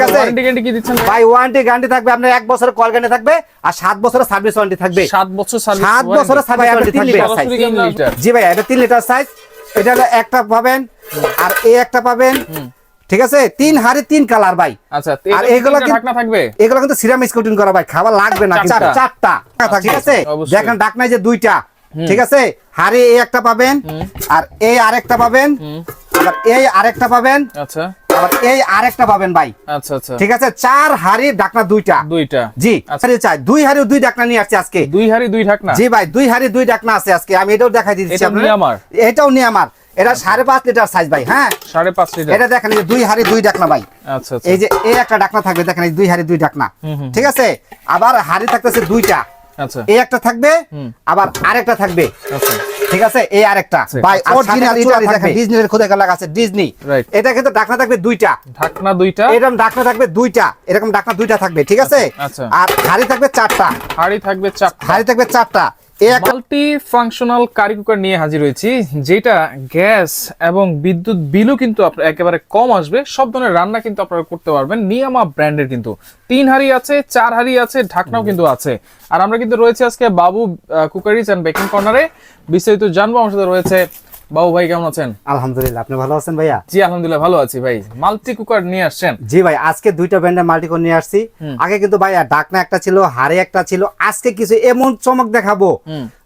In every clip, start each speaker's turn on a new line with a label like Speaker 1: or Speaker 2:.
Speaker 1: ভাই?
Speaker 2: ভাই warranty guarantee থাকবে আপনার এক বছরের কল গ্যারান্টি থাকবে আর সাত বছরের সার্ভিস ওয়ারেন্টি থাকবে।
Speaker 1: সাত বছর
Speaker 2: সাত বছরের সার্ভিস ওয়ারেন্টি থাকবে।
Speaker 1: লিটার সরাসরি কেমন লিটার।
Speaker 2: জি ভাই এটা তিন লিটার সাইজ এটা একটা পাবেন আর এই একটা পাবেন ঠিক আছে? তিন হাড়ি তিন কালার ভাই।
Speaker 1: আচ্ছা
Speaker 2: আর এগুলো
Speaker 1: তিনটা
Speaker 2: কি-
Speaker 1: ঢাকনা থাকবে?
Speaker 2: এগুলো কিন্তু সিরামিক কোটিং করা ভাই খাবার লাগবে না
Speaker 1: চারটা।
Speaker 2: ঠিক আছে। দেখেন ডাকনায় যে দুইটা। ঠিক আছে? হাড়ি এই একটা পাবেন আর এই আরেকটা পাবেন। আবার এই আরেকটা পাবেন।
Speaker 1: আচ্ছা।
Speaker 2: এই আরেকটা পাবেন ভাই।
Speaker 1: আচ্ছা আচ্ছা।
Speaker 2: ঠিক আছে? চার হাড়ি ডাকনা দুইটা।
Speaker 1: দুইটা।
Speaker 2: জি
Speaker 1: আচ্ছা।
Speaker 2: চাই। দুই হাড়ি দুই নিয়ে আসছে আজকে।
Speaker 1: দুই হাড়ি দুই ঢাকনা?
Speaker 2: জি ভাই দুই হাড়ি দুই ডাকনা আছে আজকে। আমি এটাও দেখাই দিচ্ছি
Speaker 1: আমার?
Speaker 2: এটাও নিয়ে আমার। এটা সাড়ে পাঁচ লিটার সাইজ ভাই হ্যাঁ?
Speaker 1: সাড়ে পাঁচ লিটার।
Speaker 2: এটা দেখেন দুই হাড়ি দুই ডাকনা ভাই।
Speaker 1: আচ্ছা আচ্ছা।
Speaker 2: এই যে এই একটা ডাকনা থাকবে দেখেন এই দুই হাড়ি দুই ডাকনা। ঠিক আছে? আবার হাড়ি থাকতেছে দুইটা।
Speaker 1: আচ্ছা
Speaker 2: এই একটা থাকবে আবার আরেকটা থাকবে।
Speaker 1: আচ্ছা।
Speaker 2: ঠিক আছে? এই আরেকটা।
Speaker 1: আচ্ছা।
Speaker 2: ভাই অরিজিনাল চুলা দেখেন ডিজনির খোদা লাগা আছে ডিজনি. এটা কিন্তু ঢাকনা থাকবে দুইটা।
Speaker 1: ঢাকনা দুইটা?
Speaker 2: এরকম ঢাকনা থাকবে দুইটা। এরকম ঢাকনা দুইটা থাকবে ঠিক আছে?
Speaker 1: আচ্ছা।
Speaker 2: আর হাড়ি থাকবে চারটা।
Speaker 1: হাড়ি থাকবে চারটা।
Speaker 2: হাড়ি থাকবে চারটা।
Speaker 1: মাল্টি ফাংশনাল কারি কুকার নিয়ে হাজির হয়েছি, যেটা গ্যাস এবং বিদ্যুৎ বিলও কিন্তু আপনার একেবারে কম আসবে। সব ধরনের রান্না কিন্তু আপনারা করতে পারবেন। নিয়ামা ব্র্যান্ডের কিন্তু। তিন হাড়ি আছে, চার হাড়ি আছে, ঢাকনাও কিন্তু আছে। আর আমরা কিন্তু রয়েছে আজকে বাবু কুকারিজ অ্যান্ড বেকিং কর্নারে বিস্তারিত জানব। আমার সাথে রয়েছে বাবু ভাই কেমন আছেন?
Speaker 2: আলহামদুলিল্লাহ আপনি ভালো আছেন ভাইয়া?
Speaker 1: জি আলহামদুলিল্লাহ ভালো আছি ভাই। মাল্টি কুকার নিয়ে আসছেন?
Speaker 2: জি ভাই আজকে দুইটা ব্র্যান্ডের মাল্টি কুকার নিয়ে আসছি। আগে কিন্তু ভাইয়া ডাকনা একটা ছিল হারে একটা ছিল আজকে কিছু এমন চমক দেখাবো।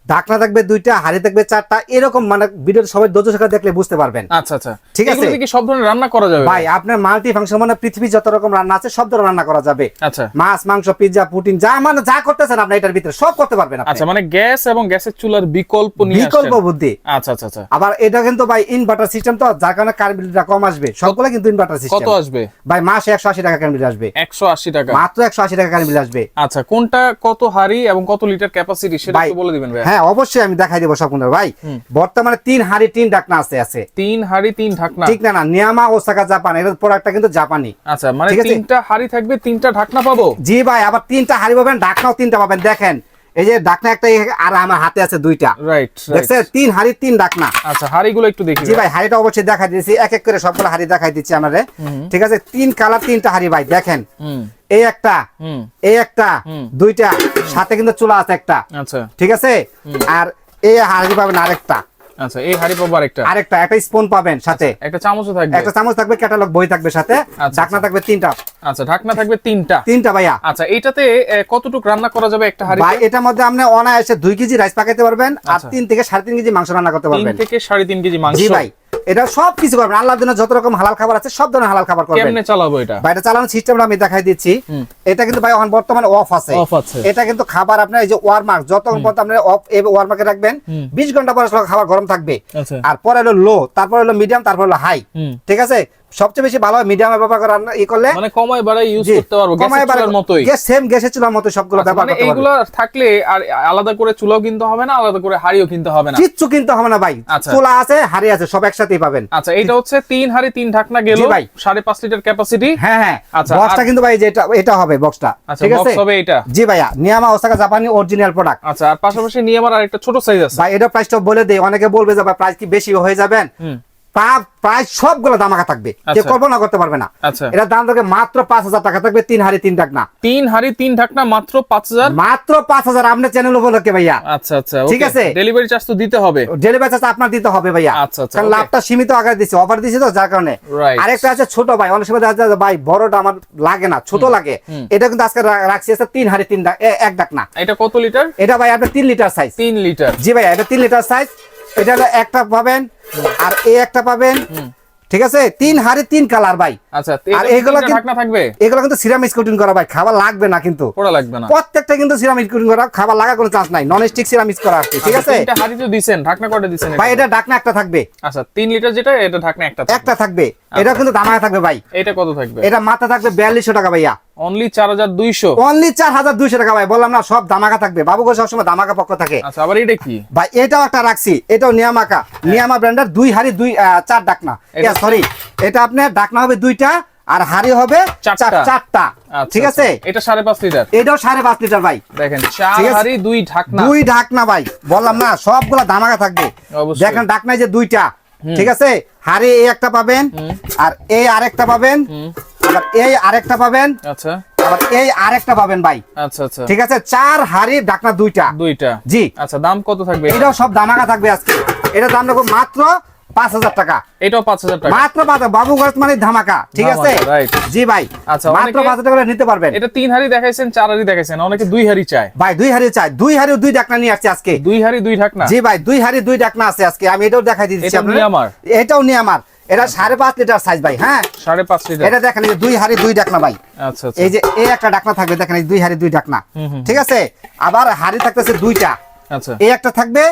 Speaker 2: ডাকনা থাকবে দুইটা হাড়ি থাকবে চারটা এরকম মানে ভিডিও সবাই দোজ শাখা দেখলে বুঝতে পারবেন।
Speaker 1: আচ্ছা আচ্ছা।
Speaker 2: ঠিক আছে।
Speaker 1: কি সব ধরনের রান্না করা যাবে?
Speaker 2: ভাই আপনার মাল্টি ফাংশন মানে পৃথিবী যত রকম রান্না আছে সব ধরনের রান্না করা যাবে।
Speaker 1: আচ্ছা।
Speaker 2: মাছ মাংস পিৎজা পুটিন যা মানে যা করতেছেন আপনি এটার ভিতরে সব করতে পারবেন আপনি।
Speaker 1: আচ্ছা মানে গ্যাস এবং গ্যাসের চুলার বিকল্প নিয়ে
Speaker 2: বিকল্প বুদ্ধি।
Speaker 1: আচ্ছা আচ্ছা আচ্ছা।
Speaker 2: আবার এটা কিন্তু ভাই ইনভার্টার সিস্টেম তো যার কারণে কারেন্ট বিলটা কম আসবে। সবগুলো কিন্তু ইনভার্টার সিস্টেম কত
Speaker 1: আসবে?
Speaker 2: ভাই মাসে একশো আশি টাকা কারেন্ট বিল আসবে।
Speaker 1: একশো আশি টাকা।
Speaker 2: মাত্র একশো আশি টাকা কারেন্ট বিল আসবে।
Speaker 1: আচ্ছা কোনটা কত হাড়ি এবং কত লিটার ক্যাপাসিটি সেটা একটু বলে দিবেন ভাই
Speaker 2: হ্যাঁ অবশ্যই আমি দেখাই দেবো সব ভাই। বর্তমানে তিন হাড়ি তিন ডাকনা আছে আছে।
Speaker 1: তিন হাড়ি তিন ঢাকনা?
Speaker 2: ঠিক না না নিয়ামা ওসাকা জাপান এর প্রোডাক্টটা কিন্তু জাপানি।
Speaker 1: আচ্ছা মানে তিনটা হাড়ি থাকবে তিনটা ঢাকনা পাবো?
Speaker 2: জি ভাই আবার তিনটা হাড়ি পাবেন ডাকনাও তিনটা পাবেন। দেখেন এই যে ডাকনা একটা আর আমার হাতে আছে দুইটা।
Speaker 1: রাইট
Speaker 2: দেখছেন? তিন হাড়ি তিন ডাকনা
Speaker 1: আচ্ছা হাড়িগুলো একটু দেখি।
Speaker 2: জি ভাই হাড়িটা অবশ্যই দেখাই দিয়েছি। এক এক করে সবগুলো হাড়ি দেখাই দিচ্ছি আমাদের ঠিক আছে? তিন কালার তিনটা হাড়ি ভাই দেখেন। এই একটা এই একটা দুইটা সাথে কিন্তু চুলা আছে একটা।
Speaker 1: আচ্ছা।
Speaker 2: ঠিক আছে? আর এই হাড়ি পাবেন আরেকটা।
Speaker 1: আচ্ছা এই হাড়ি পাবো আরেকটা।
Speaker 2: আরেকটা একটা স্পুন পাবেন সাথে।
Speaker 1: একটা চামচও থাকবে।
Speaker 2: একটা চামচ থাকবে ক্যাটালগ বই থাকবে সাথে
Speaker 1: আচ্ছা,
Speaker 2: ডাকনা থাকবে তিনটা।
Speaker 1: আচ্ছা ঢাকনা থাকবে তিনটা।
Speaker 2: তিনটা ভাইয়া।
Speaker 1: আচ্ছা এটাতে কতটুকু রান্না করা যাবে একটা হাড়ি
Speaker 2: ভাই এটার মধ্যে আপনি অনায়াসে দুই কেজি রাইস পাকাইতে পারবেন আর
Speaker 1: আচ্ছা।
Speaker 2: তিন থেকে সাড়ে তিন কেজি মাংস রান্না করতে
Speaker 1: তিন
Speaker 2: পারবেন।
Speaker 1: থেকে সাড়ে তিন কেজি মাংস।
Speaker 2: জি ভাই। এটা সব কিছু করবেন। আল্লাহর জন্য যত রকম হালাল খাবার আছে সব ধরনের হালাল খাবার করবেন।
Speaker 1: কেমনে চালাবো এটা?
Speaker 2: ভাই এটা চালানোর সিস্টেমটা আমি দেখাই দিচ্ছি। এটা কিন্তু ভাই এখন বর্তমানে অফ আছে।
Speaker 1: অফ আছে।
Speaker 2: এটা কিন্তু খাবার আপনার এই যে ওয়ারমার্ক যতক্ষণ পর্যন্ত আপনি অফ ওয়ারমার্কে রাখবেন বিশ ঘণ্টা পরে খাবার গরম থাকবে।
Speaker 1: আচ্ছা।
Speaker 2: আর পরে হলো লো তারপর হলো মিডিয়াম তারপর হলো হাই ঠিক আছে? সবচেয়ে বেশি ভালো মিডিয়ামে ব্যবহার করে রান্না ই করলে
Speaker 1: মানে কমায় বাড়ায় ইউজ করতে পারব
Speaker 2: কমায়
Speaker 1: চুলার মতোই।
Speaker 2: গ্যাস সেম গ্যাসের চুলার মতো সবগুলো
Speaker 1: আচ্ছা,
Speaker 2: ব্যবহার
Speaker 1: মানে
Speaker 2: করতে পারবেন
Speaker 1: এইগুলো থাকলে আর আলাদা করে চুলাও কিনতে হবে না আলাদা করে হাড়িও কিনতে হবে না?
Speaker 2: কিচ্ছু কিনতে হবে না ভাই।
Speaker 1: আচ্ছা।
Speaker 2: চুলা আছে হাড়ি আছে সব একসাথেই পাবেন।
Speaker 1: আচ্ছা এটা হচ্ছে তিন হাড়ি তিন ঢাকনা গেল
Speaker 2: ভাই।
Speaker 1: সাড়ে পাঁচ লিটার ক্যাপাসিটি
Speaker 2: হ্যাঁ হ্যাঁ।
Speaker 1: আচ্ছা,
Speaker 2: বক্সটা কিন্তু ভাই যে এটা এটা হবে বক্সটা
Speaker 1: আচ্ছা,
Speaker 2: ঠিক আছে?
Speaker 1: হবে এটা?
Speaker 2: জি ভাইয়া নিয়ামা ওসাকা জাপানি অরিজিনাল প্রোডাক্ট
Speaker 1: আচ্ছা আর পাশাপাশি নিয়ে আমার আরেকটা ছোট সাইজ আছে।
Speaker 2: ভাই এটা প্রাইসটা বলে দেই অনেকে বলবে যে প্রাইস কি বেশি হয়ে যাবেন? প্রাইস সবগুলো দামাকা থাকবে।
Speaker 1: আচ্ছা।
Speaker 2: কল্পনা করতে পারবে না।
Speaker 1: আচ্ছা।
Speaker 2: এটা দাম থাকবে মাত্র পাঁচ হাজার টাকা থাকবে তিন হাড়ি তিন টাকা না
Speaker 1: তিন হাড়ি তিন ঢাকনা মাত্র পাঁচ হাজার?
Speaker 2: মাত্র পাঁচ হাজার আপনার চ্যানেল উপলক্ষে ভাইয়া।
Speaker 1: আচ্ছা আচ্ছা
Speaker 2: ঠিক আছে।
Speaker 1: ডেলিভারি চার্জ তো দিতে হবে।
Speaker 2: ডেলিভারি চার্জ আপনার দিতে হবে ভাইয়া।
Speaker 1: আচ্ছা, আচ্ছা,
Speaker 2: কারণ লাভটা সীমিত আকারে দিচ্ছে অফার দিচ্ছে তো যার কারণে। আরেকটা আছে ছোট ভাই অনেক সময় দেখা যায় ভাই বড়টা আমার লাগে না ছোট লাগে। এটা কিন্তু আজকে রাখছি আছে তিন হাড়ি তিন এক ডাক না
Speaker 1: এটা কত লিটার
Speaker 2: এটা ভাই আপনার তিন লিটার সাইজ
Speaker 1: তিন লিটার
Speaker 2: জি ভাই এটা তিন লিটার সাইজ এটা একটা পাবেন আর এই একটা পাবেন ঠিক আছে? তিন হাড়ি তিন কালার ভাই।
Speaker 1: আচ্ছা
Speaker 2: আর এগুলো
Speaker 1: ঢাকনা থাকবে?
Speaker 2: এগুলো কিন্তু সিরামিক কোটিং করা ভাই খাবার লাগবে না কিন্তু।
Speaker 1: পোড়া লাগবে না।
Speaker 2: প্রত্যেকটা কিন্তু সিরামিক কোটিং করা খাবার লাগার কোনো চান্স নাই নন স্টিক সিরামিক করা আছে ঠিক
Speaker 1: আচ্ছা,
Speaker 2: আছে?
Speaker 1: তিনটা হাড়ি তো দিছেন ঢাকনা কয়টা দিছেন
Speaker 2: ভাই এটা ডাকনা একটা থাকবে।
Speaker 1: আচ্ছা তিন লিটার যেটা এটা ঢাকনা একটা থাকবে।
Speaker 2: একটা থাকবে। এটা কিন্তু দামায় থাকবে ভাই।
Speaker 1: এটা কত থাকবে?
Speaker 2: এটা মাথা থাকবে বিয়াল্লিশশো টাকা ভাইয়া।
Speaker 1: অনলি চার হাজার দুইশো?
Speaker 2: অনলি চার হাজার দুইশো টাকা ভাই বললাম না সব দামাকা থাকবে। বাবুগো সবসময় দামাকা পক্ষ থাকে।
Speaker 1: আচ্ছা আবার এটা কি?
Speaker 2: ভাই এটাও একটা রাখছি এটাও নিয়ামাকা। নিয়ামা ব্র্যান্ডের দুই হাড়ি দুই চার ডাকনা। সরি এটা আপনার ডাকনা হবে দুইটা আর হাড়ি হবে
Speaker 1: চারটা।
Speaker 2: চারটা।
Speaker 1: আচ্ছা,
Speaker 2: ঠিক আছে?
Speaker 1: আচ্ছা। এটা সাড়ে পাঁচ লিটার।
Speaker 2: এটাও সাড়ে পাঁচ লিটার ভাই।
Speaker 1: দেখেন
Speaker 2: আছে।
Speaker 1: হাড়ি দুই ঢাকনা।
Speaker 2: দুই ঢাকনা ভাই বললাম না সবগুলা দামাকা থাকবে। দেখেন যে দুইটা ঠিক আছে? হাড়ি এই একটা পাবেন আর এই আরেকটা পাবেন আবার এই আরেকটা পাবেন।
Speaker 1: আচ্ছা।
Speaker 2: আবার এই আরেকটা পাবেন ভাই।
Speaker 1: আচ্ছা আচ্ছা।
Speaker 2: ঠিক আছে? চার হাড়ি ডাকনা দুইটা।
Speaker 1: দুইটা।
Speaker 2: জি।
Speaker 1: আচ্ছা দাম কত থাকবে?
Speaker 2: এটাও সব দামাকা থাকবে আজকে। এটা দাম রাখব মাত্র পাঁচ হাজার টাকা।
Speaker 1: এটাও পাঁচ হাজার টাকা।
Speaker 2: মাত্র পাঁচ বাবুগঞ্জ মানে ধামাকা। ঠিক আছে? জি ভাই।
Speaker 1: আচ্ছা,
Speaker 2: মাত্র পাঁচ হাজার টাকা নিতে পারবেন।
Speaker 1: এটা তিন হাড়ি দেখাইছেন চার হাড়ি দেখাইছেন। অনেকে দুই হাড়ি চায়।
Speaker 2: ভাই দুই হাড়ি চাই দুই হাড়ি দুই ডাকনা নিয়ে আসছে আজকে।
Speaker 1: দুই হাড়ি দুই ঢাকনা?
Speaker 2: জি ভাই দুই হাড়ি দুই ডাকনা আছে আজকে। আমি এটাও দেখাই দিচ্ছি আপনাদের। এটাও নিয়ে আমার। এটা সাড়ে পাঁচ লিটার সাইজ ভাই হ্যাঁ?
Speaker 1: সাড়ে পাঁচ লিটার?
Speaker 2: এটা দেখেন এই দুই হাড়ি দুই ডাকনা ভাই।
Speaker 1: আচ্ছা আচ্ছা।
Speaker 2: এই যে এই একটা ডাকনা থাকবে দেখেন এই দুই হাড়ি দুই ডাকনা। ঠিক আছে? আবার হাড়ি থাকতেছে দুইটা।
Speaker 1: আচ্ছা।
Speaker 2: এই একটা থাকবে।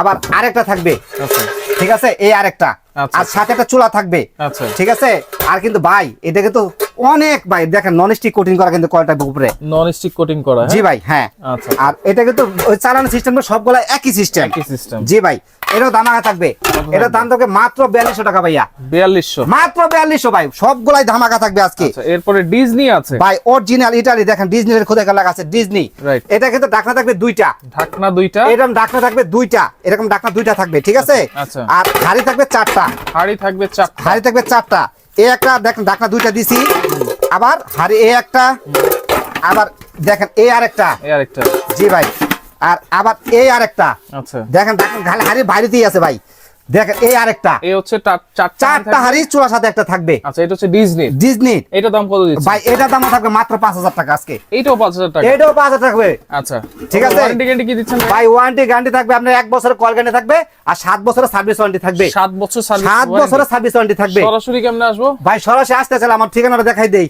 Speaker 2: আবার আরেকটা থাকবে।
Speaker 1: আচ্ছা।
Speaker 2: ঠিক আছে? এই আরেকটা। আর সাথে একটা চুলা থাকবে।
Speaker 1: আচ্ছা।
Speaker 2: ঠিক আছে? আর কিন্তু ভাই এটা কিন্তু অনেক ভাই দেখেন নন স্টিক কোটিং করা কিন্তু কয়টা উপরে?
Speaker 1: নন স্টিক কোটিং করা
Speaker 2: জি ভাই হ্যাঁ।
Speaker 1: আচ্ছা।
Speaker 2: আর এটা কিন্তু ওই চালানো সিস্টেম সবগুলা একই সিস্টেম
Speaker 1: একই সিস্টেম
Speaker 2: জি ভাই এটাও ধামাকা থাকবে। এটার দাম থাকবে মাত্র বিয়াল্লিশশো টাকা ভাইয়া।
Speaker 1: বিয়াল্লিশশো।
Speaker 2: মাত্র বিয়াল্লিশশো ভাই সবগুলাই ধামাকা থাকবে আজকে।
Speaker 1: আচ্ছা এরপরে ডিজনি আছে।
Speaker 2: ভাই অরিজিনাল ইটালি দেখেন ডিজনির খোদা লাগা আছে ডিজনি. এটা কিন্তু ডাকনা থাকবে দুইটা।
Speaker 1: ঢাকনা দুইটা।
Speaker 2: এরকম ডাকনা থাকবে দুইটা। এরকম ডাকনা দুইটা থাকবে ঠিক আছে?
Speaker 1: আচ্ছা।
Speaker 2: আর হাড়ি থাকবে চারটা।
Speaker 1: হাড়ি থাকবে চারটা।
Speaker 2: হাড়ি থাকবে চারটা। এ একটা দেখেন ডাকনা দুইটা দিছি। আবার হাড়ি এ একটা আবার দেখেন এ আরেকটা।
Speaker 1: এই আরেকটা।
Speaker 2: জি ভাই। আর আবার এই আরেকটা।
Speaker 1: আচ্ছা।
Speaker 2: দেখেন দেখেন হাড়ি বাইরেতেই আছে ভাই। দেখেন এই আরেকটা।
Speaker 1: এই হচ্ছে চারটা
Speaker 2: চারটা হাড়ি চূড়ার সাথে একটা থাকবে।
Speaker 1: আচ্ছা এটা হচ্ছে ডিজনি
Speaker 2: ডিজনি
Speaker 1: এটা দাম কত দিচ্ছে?
Speaker 2: ভাই এটা দাম থাকবে মাত্র পাঁচ হাজার টাকা আজকে।
Speaker 1: এইটাও পাঁচ হাজার টাকা।
Speaker 2: এটাও পাঁচ হাজার থাকবে।
Speaker 1: আচ্ছা
Speaker 2: ঠিক আছে।
Speaker 1: ওয়ারেন্টি গ্যারান্টি কি দিচ্ছেন ভাই?
Speaker 2: ভাই ওয়ারেন্টি গ্যারান্টি থাকবে আপনার এক বছরের কল গ্যারান্টি থাকবে আর সাত বছরের সার্ভিস ওয়ারেন্টি থাকবে।
Speaker 1: সাত বছর সার্ভিস
Speaker 2: সাত বছরের সার্ভিস ওয়ারেন্টি থাকবে।
Speaker 1: সরাসরি কেমনে আসব?
Speaker 2: ভাই সরাসরি আসতে চাইলে আমার ঠিকানাটা দেখাই দেই।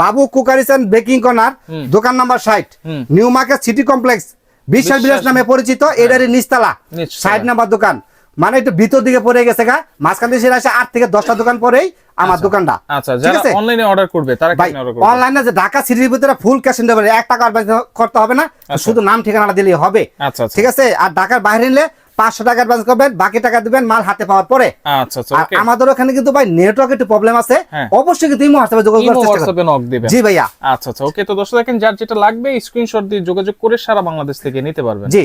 Speaker 2: বাবু কুকারিসান বেকিং কর্নার দোকান নাম্বার ষাট।
Speaker 1: হুম।
Speaker 2: New market city complex Bishal Bilash নামে পরিচিত এটারই নিচতলা। ষাট নাম্বার দোকান। মানে একটু ভিতর দিকে পড়ে গেছে গা মাঝখান দিয়ে আসে আট থেকে দশটা দোকান পরেই আমার দোকানটা।
Speaker 1: আচ্ছা যারা
Speaker 2: আছে?
Speaker 1: অনলাইনে অর্ডার করবে তারা
Speaker 2: ভাই
Speaker 1: অর্ডার করবে?
Speaker 2: অনলাইনে যে ঢাকা সিটির ভিতরে ফুল ক্যাশ অন ডেলিভারি এক টাকা অ্যাডভান্স করতে হবে না শুধু নাম ঠিকানাটা দিলেই হবে।
Speaker 1: আচ্ছা আচ্ছা।
Speaker 2: ঠিক আছে? আর ঢাকার বাইরে নিলে পাঁচশো টাকা অ্যাডভান্স করবেন বাকি টাকা দিবেন মাল হাতে পাওয়ার পরে।
Speaker 1: আচ্ছা আচ্ছা
Speaker 2: আমাদের ওখানে কিন্তু ভাই নেটওয়ার্ক একটু প্রবলেম আছে।
Speaker 1: হ্যাঁ।
Speaker 2: অবশ্যই কিন্তু ইমো হোয়াটসঅ্যাপে যোগাযোগ করার চেষ্টা
Speaker 1: নক দিবেন।
Speaker 2: জি ভাইয়া।
Speaker 1: আচ্ছা আচ্ছা ওকে তো দর্শক দেখেন যার যেটা লাগবে স্ক্রিনশট দিয়ে যোগাযোগ করে সারা বাংলাদেশ থেকে নিতে পারবেন।
Speaker 2: জি।